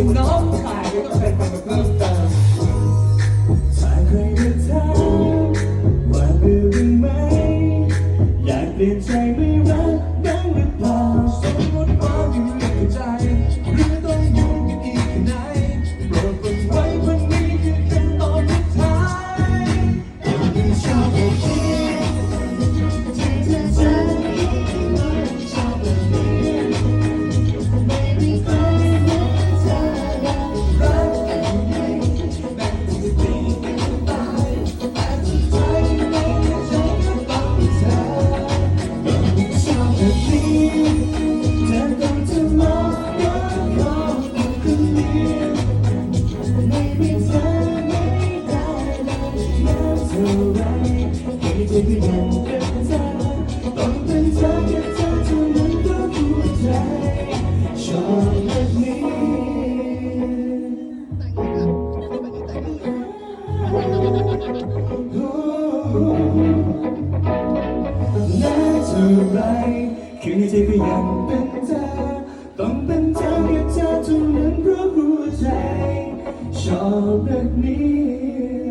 you know คืนใจก็ยังเป็นเธอต้องเป็นเธอแค่เธอเท่านั้นเพราะหัวใจชอบแบบนี้